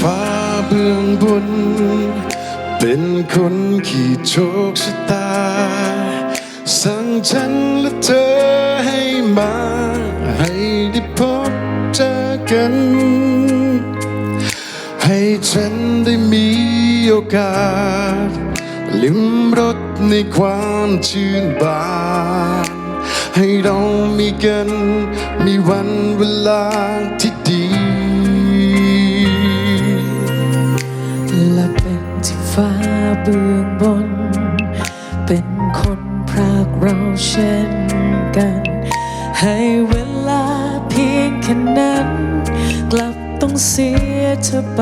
ฟ้าเบื้องบน เป็นคนขี่โชคชะตา สั่งฉันและเธอให้มา ให้ได้พบเจอกัน ให้ฉันได้มีโอกาส ลิมรสในความชื่นบานให้เรามีกัน มีวันเวลาที่ดี เบื้องบน เป็นคนพรากเราเช่นกัน ให้เวลาเพียงแค่นั้น กลับต้องเสียเธอไป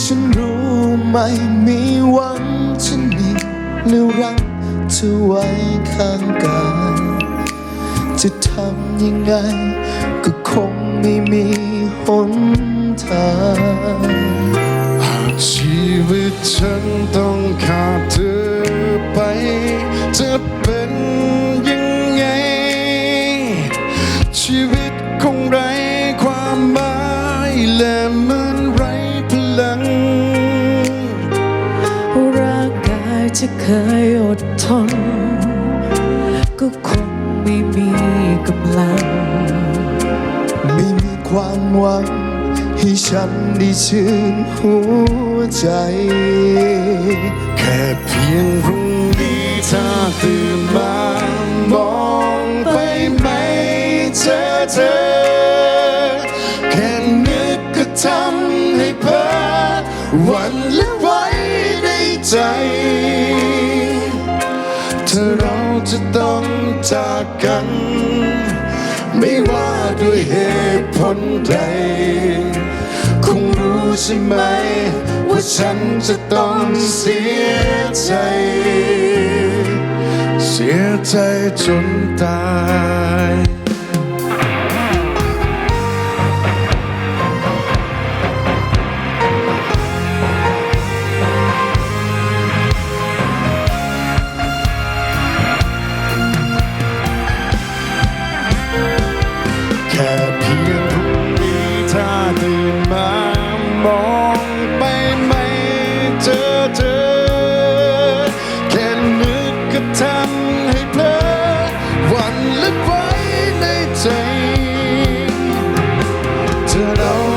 ฉันรู้ไม่มีหวังฉันมีแล้วรักเธอไว้ข้างกายจะทำยังไง ก็คงไม่มีหนทาง ชีวิตฉันต้องขาดเธอไป จะเป็นยังไง ชีวิตคงไร้ความหมายและเหมือนไร้พลัง ร่างกายที่เคยอดทน ก็คงไม่มีกำลัง ไม่มีความหวัง ให้ฉันได้ชื่นหัวใจ แค่เพียงพรุ่งนี้ถ้าตื่นมามองไปไม่เจอเธอ แค่นึกก็ทำให้เพ้อวันและไว้ในใจเธอเราจะต้องจากกัน ไม่ว่าด้วยเหตุผลใด ใช่ไหม ว่าฉันจะต้องเสียใจ เสียใจจนตาย